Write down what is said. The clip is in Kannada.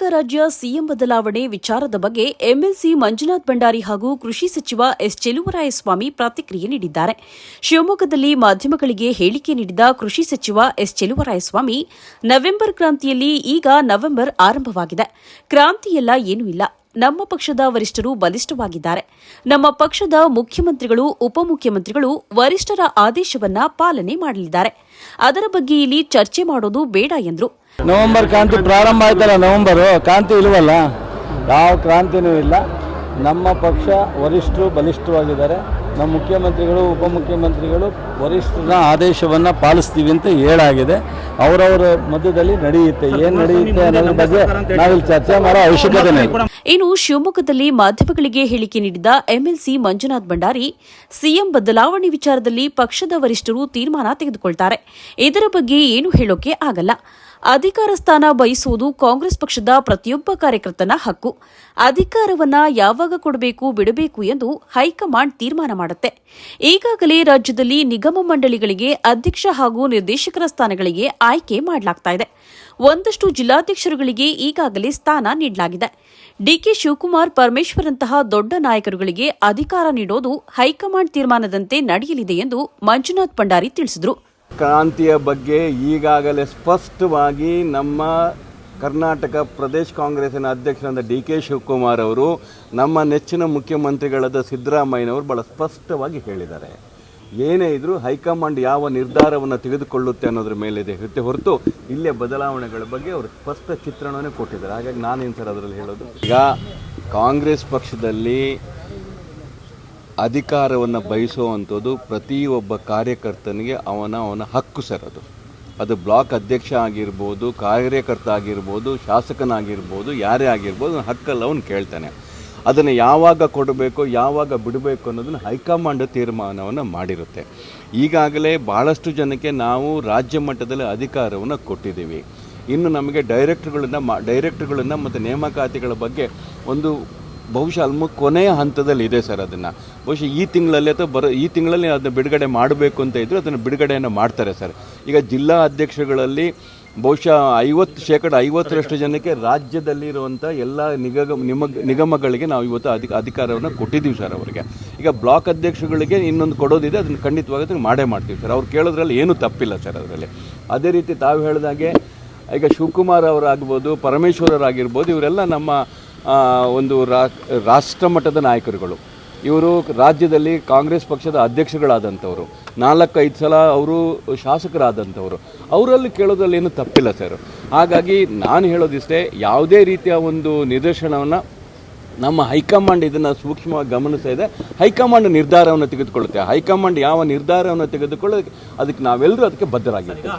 Karnataka ರಾಜ್ಯ ಸಿಎಂ ಬದಲಾವಣೆ ವಿಚಾರದ ಬಗ್ಗೆ ಎಂಎಲ್ಸಿ ಮಂಜುನಾಥ್ ಭಂಡಾರಿ ಹಾಗೂ ಕೃಷಿ ಸಚಿವ ಎಸ್ ಚೆಲುವರಾಯಸ್ವಾಮಿ ಪ್ರತಿಕ್ರಿಯೆ ನೀಡಿದ್ದಾರೆ. ಶಿವಮೊಗ್ಗದಲ್ಲಿ ಮಾಧ್ಯಮಗಳಿಗೆ ಹೇಳಿಕೆ ನೀಡಿದ ಕೃಷಿ ಸಚಿವ ಎಸ್ ಚೆಲುವರಾಯಸ್ವಾಮಿ, ನವೆಂಬರ್ ಕ್ರಾಂತಿಯಲ್ಲಿ ಈಗ ನವೆಂಬರ್ ಆರಂಭವಾಗಿದೆ. ಕ್ರಾಂತಿಯೆಲ್ಲ ಏನೂ ಇಲ್ಲ. ನಮ್ಮ ಪಕ್ಷದ ವರಿಷ್ಠರು ಬಲಿಷ್ಠವಾಗಿದ್ದಾರೆ. ನಮ್ಮ ಪಕ್ಷದ ಮುಖ್ಯಮಂತ್ರಿಗಳು, ಉಪಮುಖ್ಯಮಂತ್ರಿಗಳು ವರಿಷ್ಠರ ಆದೇಶವನ್ನ ಪಾಲನೆ ಮಾಡಲಿದ್ದಾರೆ. ಅದರ ಬಗ್ಗೆ ಇಲ್ಲಿ ಚರ್ಚೆ ಮಾಡೋದು ಬೇಡ ಎಂದರು. ನವೆಂಬರ್ ಕ್ರಾಂತಿ ಪ್ರಾರಂಭ ಆಯ್ತಲ್ಲ ನವೆಂಬರ್? ಕ್ರಾಂತಿ ಇಲ್ವಲ್ಲ? ಯಾವ ಕ್ರಾಂತಿನೂ ಇಲ್ಲ. ನಮ್ಮ ಪಕ್ಷ ವರಿಷ್ಠರು ಬಲಿಷ್ಠವಾಗಿದ್ದಾರೆ ನಮ್ಮ ಮುಖ್ಯಮಂತ್ರಿಗಳು, ಉಪಮುಖ್ಯಮಂತ್ರಿಗಳು ವರಿಷ್ಠರ ಆದೇಶವನ್ನು ಪಾಲಿಸ್ತೀವಿ ಅಂತ ಹೇಳಾಗಿದೆ. ಅವರವರ ಮಧ್ಯದಲ್ಲಿ ನಡೆಯುತ್ತೆ. ಏನು ನಡೆಯುತ್ತೆ ಅನ್ನೋದ್ರ ಬಗ್ಗೆ ನಾವಿಲ್ಲಿ ಚರ್ಚೆ ಮಾಡೋ ಅವಶ್ಯಕತೆ ಇನ್ನು ಶಿವಮೊಗ್ಗದಲ್ಲಿ ಮಾಧ್ಯಮಗಳಿಗೆ ಹೇಳಿಕೆ ನೀಡಿದ ಎಂಎಲ್ಸಿ ಮಂಜುನಾಥ್ ಭಂಡಾರಿ, ಸಿಎಂ ಬದಲಾವಣೆ ವಿಚಾರದಲ್ಲಿ ಪಕ್ಷದ ವರಿಷ್ಠರು ತೀರ್ಮಾನ ತೆಗೆದುಕೊಳ್ತಾರೆ. ಇದರ ಬಗ್ಗೆ ಏನು ಹೇಳೋಕೆ ಆಗಲ್ಲ. ಅಧಿಕಾರ ಸ್ಥಾನ ಬಯಸುವುದು ಕಾಂಗ್ರೆಸ್ ಪಕ್ಷದ ಪ್ರತಿಯೊಬ್ಬ ಕಾರ್ಯಕರ್ತನ ಹಕ್ಕು. ಅಧಿಕಾರವನ್ನ ಯಾವಾಗ ಕೊಡಬೇಕು, ಬಿಡಬೇಕು ಎಂದು ಹೈಕಮಾಂಡ್ ತೀರ್ಮಾನ ಮಾಡುತ್ತೆ. ಈಗಾಗಲೇ ರಾಜ್ಯದಲ್ಲಿ ನಿಗಮ ಮಂಡಳಿಗಳಿಗೆ ಅಧ್ಯಕ್ಷ ಹಾಗೂ ನಿರ್ದೇಶಕರ ಸ್ಥಾನಗಳಿಗೆ ಆಯ್ಕೆ ಮಾಡಲಾಗ್ತಾ ಇದೆ. ಒಂದಷ್ಟು ಜಿಲ್ಲಾಧ್ಯಕ್ಷರುಗಳಿಗೆ ಈಗಾಗಲೇ ಸ್ಥಾನ ನೀಡಲಾಗಿದೆ. ಡಿಕೆ ಶಿವಕುಮಾರ್ ಪರಮೇಶ್ವರಂತಹ ದೊಡ್ಡ ನಾಯಕರುಗಳಿಗೆ ಅಧಿಕಾರ ನೀಡೋದು ಹೈಕಮಾಂಡ್ ತೀರ್ಮಾನದಂತೆ ನಡೆಯಲಿದೆ ಎಂದು ಮಂಜುನಾಥ್ ಭಂಡಾರಿ ತಿಳಿಸಿದರು. ಕ್ರಾಂತಿಯ ಬಗ್ಗೆ ಈಗಾಗಲೇ ಸ್ಪಷ್ಟವಾಗಿ ನಮ್ಮ ಕರ್ನಾಟಕ ಪ್ರದೇಶ ಕಾಂಗ್ರೆಸ್ಸಿನ ಅಧ್ಯಕ್ಷರಾದ ಡಿ ಕೆ ಶಿವಕುಮಾರ್ ಅವರು ನಮ್ಮ ನೆಚ್ಚಿನ ಮುಖ್ಯಮಂತ್ರಿಗಳಾದ ಸಿದ್ದರಾಮಯ್ಯನವರು ಬಹಳ ಸ್ಪಷ್ಟವಾಗಿ ಹೇಳಿದ್ದಾರೆ. ಏನೇ ಇದ್ರೂ ಹೈಕಮಾಂಡ್ ಯಾವ ನಿರ್ಧಾರವನ್ನು ತೆಗೆದುಕೊಳ್ಳುತ್ತೆ ಅನ್ನೋದ್ರ ಮೇಲಿದೆ. ಇರುತ್ತೆ ಹೊರತು ಇಲ್ಲೇ ಬದಲಾವಣೆಗಳ ಬಗ್ಗೆ ಅವರು ಸ್ಪಷ್ಟ ಚಿತ್ರಣವನ್ನೇ ಕೊಟ್ಟಿದ್ದಾರೆ. ಹಾಗಾಗಿ ನಾನೇನು ಸರ್ ಅದರಲ್ಲಿ ಹೇಳೋದು? ಈಗ ಕಾಂಗ್ರೆಸ್ ಪಕ್ಷದಲ್ಲಿ ಅಧಿಕಾರವನ್ನು ಬಯಸುವಂಥದ್ದು ಪ್ರತಿಯೊಬ್ಬ ಕಾರ್ಯಕರ್ತನಿಗೆ ಅವನ ಅವನ ಹಕ್ಕು ಸರ್ ಅದು. ಅದು ಬ್ಲಾಕ್ ಅಧ್ಯಕ್ಷ ಆಗಿರ್ಬೋದು, ಕಾರ್ಯಕರ್ತ ಆಗಿರ್ಬೋದು, ಶಾಸಕನಾಗಿರ್ಬೋದು, ಯಾರೇ ಆಗಿರ್ಬೋದು ಹಕ್ಕಲ್ಲಿ ಅವನು ಕೇಳ್ತಾನೆ. ಅದನ್ನು ಯಾವಾಗ ಕೊಡಬೇಕು, ಯಾವಾಗ ಬಿಡಬೇಕು ಅನ್ನೋದನ್ನು ಹೈಕಮಾಂಡ್ ತೀರ್ಮಾನವನ್ನು ಮಾಡಿರುತ್ತೆ. ಈಗಾಗಲೇ ಭಾಳಷ್ಟು ಜನಕ್ಕೆ ನಾವು ರಾಜ್ಯ ಮಟ್ಟದಲ್ಲಿ ಅಧಿಕಾರವನ್ನು ಕೊಟ್ಟಿದ್ದೀವಿ. ಇನ್ನು ನಮಗೆ ಡೈರೆಕ್ಟ್ರುಗಳನ್ನು ಮಾ, ಡೈರೆಕ್ಟ್ರ್ಗಳನ್ನು ಮತ್ತು ನೇಮಕಾತಿಗಳ ಬಗ್ಗೆ ಒಂದು ಬಹುಶಃ ಅಲ್ಮ ಕೊನೆಯ ಹಂತದಲ್ಲಿ ಇದೆ ಸರ್ ಅದನ್ನು. ಬಹುಶಃ ಈ ತಿಂಗಳಲ್ಲಿ ಅಥವಾ ಬರೋ, ಈ ತಿಂಗಳಲ್ಲಿ ಅದನ್ನು ಬಿಡುಗಡೆ ಮಾಡಬೇಕು ಅಂತ ಇದ್ದರೂ ಅದನ್ನು ಬಿಡುಗಡೆಯನ್ನು ಮಾಡ್ತಾರೆ ಸರ್. ಈಗ ಜಿಲ್ಲಾ ಅಧ್ಯಕ್ಷಗಳಲ್ಲಿ ಬಹುಶಃ ಐವತ್ತು ಶೇಕಡ ಐವತ್ತರಷ್ಟು ಜನಕ್ಕೆ ರಾಜ್ಯದಲ್ಲಿರುವಂಥ ಎಲ್ಲ ನಿಗಮ ನಿಗಮಗಳಿಗೆ ನಾವು ಇವತ್ತು ಅಧಿಕ, ಅಧಿಕಾರವನ್ನು ಕೊಟ್ಟಿದ್ದೀವಿ ಸರ್ ಅವರಿಗೆ. ಈಗ ಬ್ಲಾಕ್ ಅಧ್ಯಕ್ಷಗಳಿಗೆ ಇನ್ನೊಂದು ಕೊಡೋದಿದೆ, ಅದನ್ನು ಖಂಡಿತವಾಗಿ ಮಾಡೇ ಮಾಡ್ತೀವಿ ಸರ್. ಅವ್ರು ಕೇಳೋದ್ರಲ್ಲಿ ಏನೂ ತಪ್ಪಿಲ್ಲ ಸರ್ ಅದರಲ್ಲಿ. ಅದೇ ರೀತಿ ತಾವು ಹೇಳಿದಾಗೆ ಈಗ ಶಿವಕುಮಾರ್ ಅವರಾಗ್ಬೋದು ಪರಮೇಶ್ವರರಾಗಿರ್ಬೋದು ಇವರೆಲ್ಲ ನಮ್ಮ ಒಂದು ರಾ ರಾಷ್ಟ್ರ ಮಟ್ಟದ ನಾಯಕರುಗಳು. ಇವರು ರಾಜ್ಯದಲ್ಲಿ ಕಾಂಗ್ರೆಸ್ ಪಕ್ಷದ ಅಧ್ಯಕ್ಷಗಳಾದಂಥವರು. ನಾಲ್ಕೈದು ಸಲ ಅವರು ಶಾಸಕರಾದಂಥವರು. ಅವರಲ್ಲಿ ಕೇಳೋದ್ರಲ್ಲಿ ಏನು ತಪ್ಪಿಲ್ಲ ಸರ್. ಹಾಗಾಗಿ ನಾನು ಹೇಳೋದಿಷ್ಟೇ, ಯಾವುದೇ ರೀತಿಯ ಒಂದು ನಿದರ್ಶನವನ್ನು ನಮ್ಮ ಹೈಕಮಾಂಡ್ ಇದನ್ನು ಸೂಕ್ಷ್ಮವಾಗಿ ಗಮನಿಸ್ತಾ ಇದೆ. ಹೈಕಮಾಂಡ್ ನಿರ್ಧಾರವನ್ನು ತೆಗೆದುಕೊಳ್ಳುತ್ತೆ. ಹೈಕಮಾಂಡ್ ಯಾವ ನಿರ್ಧಾರವನ್ನು ತೆಗೆದುಕೊಳ್ಳೋದಕ್ಕೆ, ಅದಕ್ಕೆ ನಾವೆಲ್ಲರೂ ಅದಕ್ಕೆ ಬದ್ಧರಾಗಿರ್ತೀವಿ